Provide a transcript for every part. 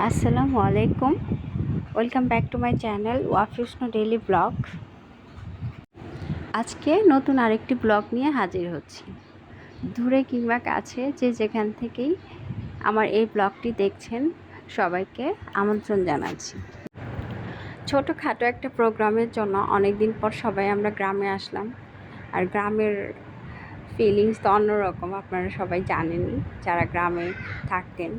আসসালামু আলাইকুম। Welcome back to my channel ওয়াফিউষ্ণ daily blog আজকে নতুন আরেকটি ব্লগ নিয়ে হাজির হচ্ছি। দূরে কিংবা কাছে যে যেখান থেকেই আমার এই ব্লগটি দেখছেন, সবাইকে আমন্ত্রণ জানাচ্ছি। ছোটোখাটো একটা প্রোগ্রামের জন্য অনেক দিন পর সবাই আমরা গ্রামে আসলাম। আর গ্রামের ফিলিংস তো অন্যরকম, আপনারা সবাই জানেনই, যারা গ্রামে থাকতেন।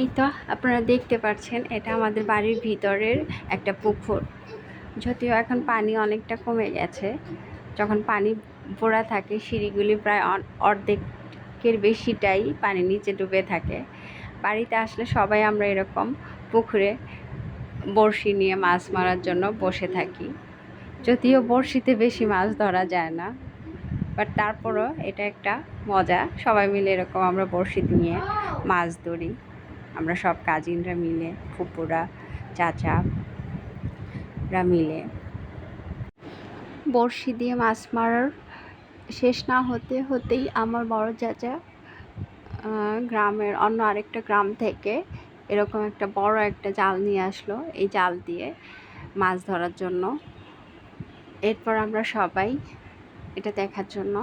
এই তো আপনারা দেখতে পাচ্ছেন, এটা আমাদের বাড়ির ভিতরের একটা পুকুর। যদিও এখন পানি অনেকটা কমে গেছে। যখন পানি ভরা থাকে, সিঁড়িগুলি প্রায় অর্ধেকের বেশিটাই পানি নিচে ডুবে থাকে। বাড়িতে আসলে সবাই আমরা এরকম পুকুরে বড়শি নিয়ে মাছ মারার জন্য বসে থাকি। যদিও বড়শিতে বেশি মাছ ধরা যায় না, বাট তারপরও এটা একটা মজা। সবাই মিলে এরকম আমরা বড়শি নিয়ে মাছ ধরি। আমরা সব কাজিনরা মিলে ফুপুরা চাচারা মিলে। বড়শি দিয়ে মাছ মারার শেষ না হতে হতেই আমার বড় চাচা গ্রামের অন্য আরেকটা গ্রাম থেকে এরকম একটা বড় একটা জাল নিয়ে আসলো এই জাল দিয়ে মাছ ধরার জন্য। এরপর আমরা সবাই এটা দেখার জন্য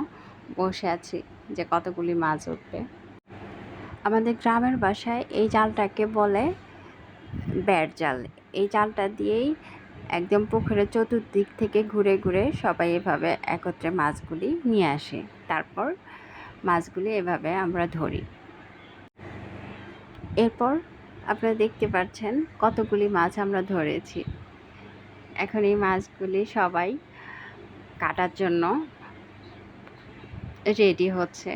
বসে আছি যে কতগুলি মাছ উঠবে। আমাদের গ্রামের বাসায় এই জালটাকে বলে ব্যাট জাল। এই জালটা দিয়েই একদম পুকুরের চতুর্দিক থেকে ঘুরে ঘুরে সবাই এভাবে একত্রে মাছগুলি নিয়ে আসে। তারপর মাছগুলি এভাবে আমরা ধরি। এরপর আপনারা দেখতে পাচ্ছেন কতগুলি মাছ আমরা ধরেছি। এখন এই মাছগুলি সবাই কাটার জন্য রেডি হচ্ছে।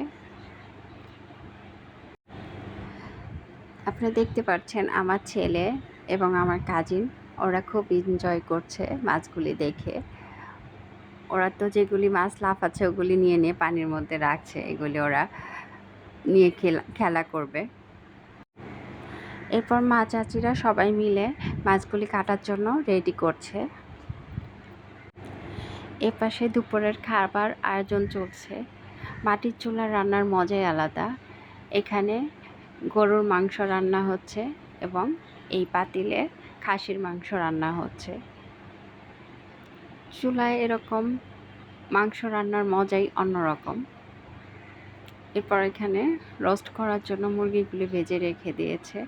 আপনারা দেখতে পাচ্ছেন আমার ছেলে এবং আমার কাজিন ওরা খুব এনজয় করছে মাছগুলি দেখে। ওরা তো যেগুলি মাছ লাফাচ্ছে ওগুলি নিয়ে নিয়ে পানির মধ্যে রাখছে, এগুলি ওরা নিয়ে খেলা খেলা করবে। এরপর মা চাচিরা সবাই মিলে মাছগুলি কাটার জন্য রেডি করছে। এপাশে দুপুরের খাবার আয়োজন চলছে। মাটির চুলার রান্নার মজাই আলাদা। এখানে গরুর মাংস রান্না হচ্ছে এবং এই পাতিলে খাসির মাংস রান্না হচ্ছে। চুলায় এরকম মাংস রান্নার মজাই অন্যরকম। এরপর এখানে রোস্ট করার জন্য মুরগিগুলি ভেজে রেখে দিয়েছে।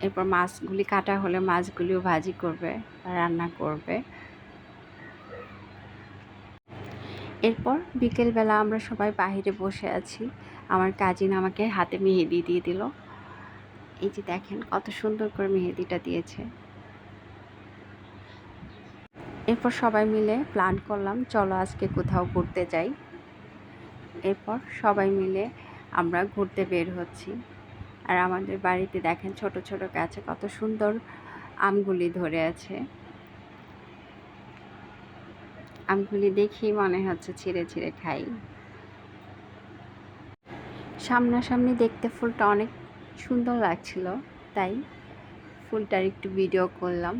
এরপর মাছগুলি কাটা হলে মাছগুলিও ভাজি করবে, রান্না করবে। এরপর বিকেলবেলা আমরা সবাই বাইরে বসে আছি। আমার কাজিন আমাকে হাতে মেহেদি দিয়ে দিল। এই যে দেখেন কত সুন্দর করে মেহেদিটা দিয়েছে। এরপর সবাই মিলে প্ল্যান করলাম, চলো আজকে কোথাও ঘুরতে যাই। এরপর সবাই মিলে আমরা ঘুরতে বের হচ্ছি। আর আমাদের বাড়িতে দেখেন ছোট ছোট গাছে কত সুন্দর আমগুলি ধরে আছে। আমগুলি দেখেই মনে হচ্ছে ছিঁড়ে ছিঁড়ে খাই। সামনাসামনি দেখতে ফুলটা অনেক সুন্দর লাগছিল, তাই ফুলটার একটু ভিডিও করলাম।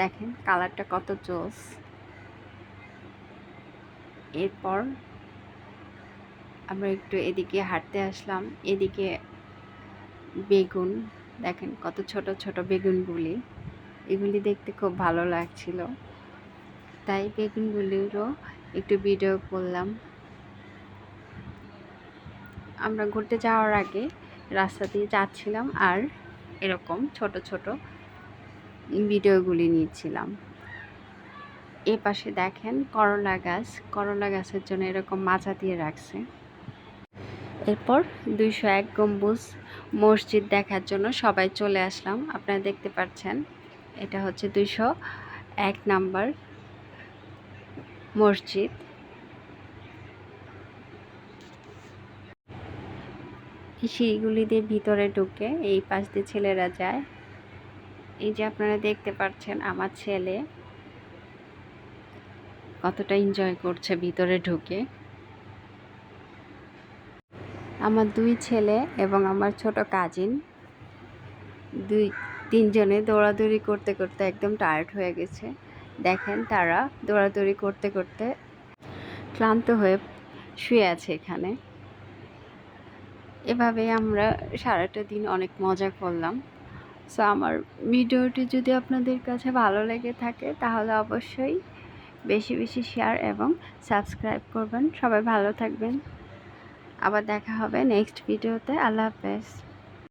দেখেন কালারটা কত জোস। এরপর আমরা একটু এদিকে হাঁটতে আসলাম, এদিকে বেগুন, দেখেন কত ছোট ছোট বেগুনগুলি। এগুলি দেখতে খুব ভালো লাগছিল। তাই বেগুনগুলিরও একটু ভিডিও করলাম। আমরা ঘুরতে যাওয়ার আগে রাস্তা দিয়ে যাচ্ছিলাম আর এরকম ছোট ছোট ভিডিওগুলি নিচ্ছিলাম এ পাশে দেখেন করলা গাছ, করলা গাছের জন্য এরকম মাচা দিয়ে রাখছে। এরপর দুইশো এক গম্বুজ মসজিদ দেখার জন্য সবাই চলে আসলাম। আপনারা দেখতে পাচ্ছেন, এটা হচ্ছে দুইশো এক নাম্বার মসজিদ। সিঁড়িগুলি দিয়ে ভিতরে ঢুকে এই পাশ দিয়ে ছেলেরা যায়। এই যে আপনারা দেখতে পাচ্ছেন আমার ছেলে কতটা এনজয় করছে ভিতরে ঢুকে। আমার দুই ছেলে এবং আমার ছোট কাজিন দুই তিনজনে দৌড়াদৌড়ি করতে করতে একদম টায়ার্ড হয়ে গেছে। দেখেন তারা দৌড়াদৌড়ি করতে করতে ক্লান্ত হয়ে শুয়ে আছে এখানে। এভাবে আমরা সারাটা দিন অনেক মজা করলাম। সো আমার ভিডিওটি যদি আপনাদের কাছে ভালো লেগে থাকে, তাহলে অবশ্যই বেশি বেশি শেয়ার এবং সাবস্ক্রাইব করবেন। সবাই ভালো থাকবেন। আবার দেখা হবে নেক্সট ভিডিওতে আল্লাহ হাফেজ।